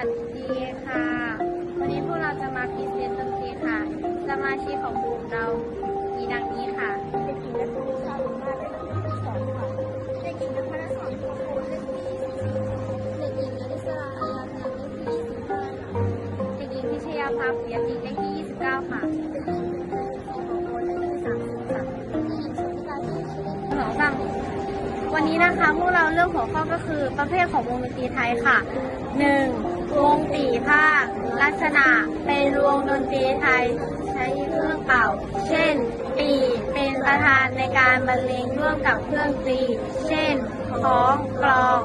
วัสดีค่ะ วันนี้พวกเราจะมาพรีเซนต์ดนตรีค่ะ สมาชิกของกลุ่มเรามีดังนี้ค่ะเด็กหญิงนัทวุฒิชาลุมาได้หลักที่สองค่ะเด็กหญิงนัทพนสอนโคโคเลขที่เด็กหญิงอลิสราอายานันเลขที่สิบห้าค่ะเด็กหญิงพิชยาภาพเสียจิตเลขที่29ค่ะเด็กหญิง วันนี้นะคะพวกเราเลือกหัวข้อก็คือประเภทของวงดนตรีไทยค่ะ 1. วงปีภาค ลักษณะเป็นวงดนตรีไทย ใช้เครื่องเป่า เช่น ปีเป็นประธานในการบรรเลงร่วมกับเครื่องตีเช่นของกลอง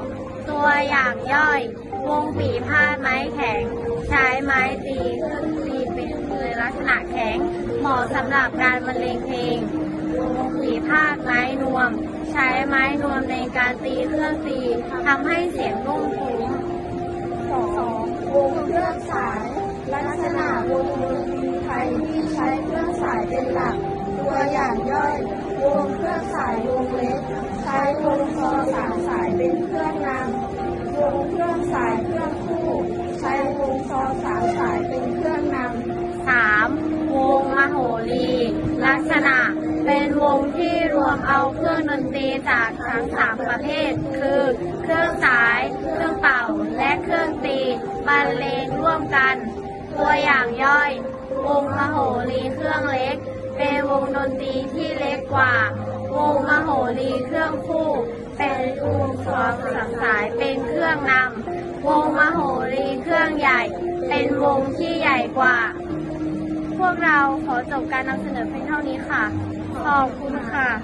ตัวอย่างย่อย วงปีพาดไม้แข็ง ใช้ไม้ตีเครื่องตีเป็นเลยลักษณะแข็ง เหมาะสำหรับการบรรเลงเพลงวงปีพาดไม้ ม ใช้ไม้นวมในการตีเครื่องตีทำให้เสียงนุ่มทุ้มสองวงเครื่องสาย ลักษณะวงดนตรีไทยที่ใช้เครื่องสายเป็นหลัก ตัวอย่างย่อยวงเครื่องสายวงเล็ก ใช้วงซอสาย รวมเอาเครื่องดนตรีจากทั้งสามประเภท คือ เครื่องสาย เครื่องเป่า และเครื่องตีบรรเลงร่วมกัน ตัวอย่างย่อย วงมโหรีเครื่องเล็ก เป็นวงดนตรีที่เล็กกว่า วงมโหรีเครื่องคู่ เป็นวงสองสามสายเป็นเครื่องนำวงมโหรีเครื่องใหญ่ เป็นวงที่ใหญ่กว่า พวกเราขอจบการนำเสนอเพียงเท่านี้ค่ะ ขอบคุณค่ะ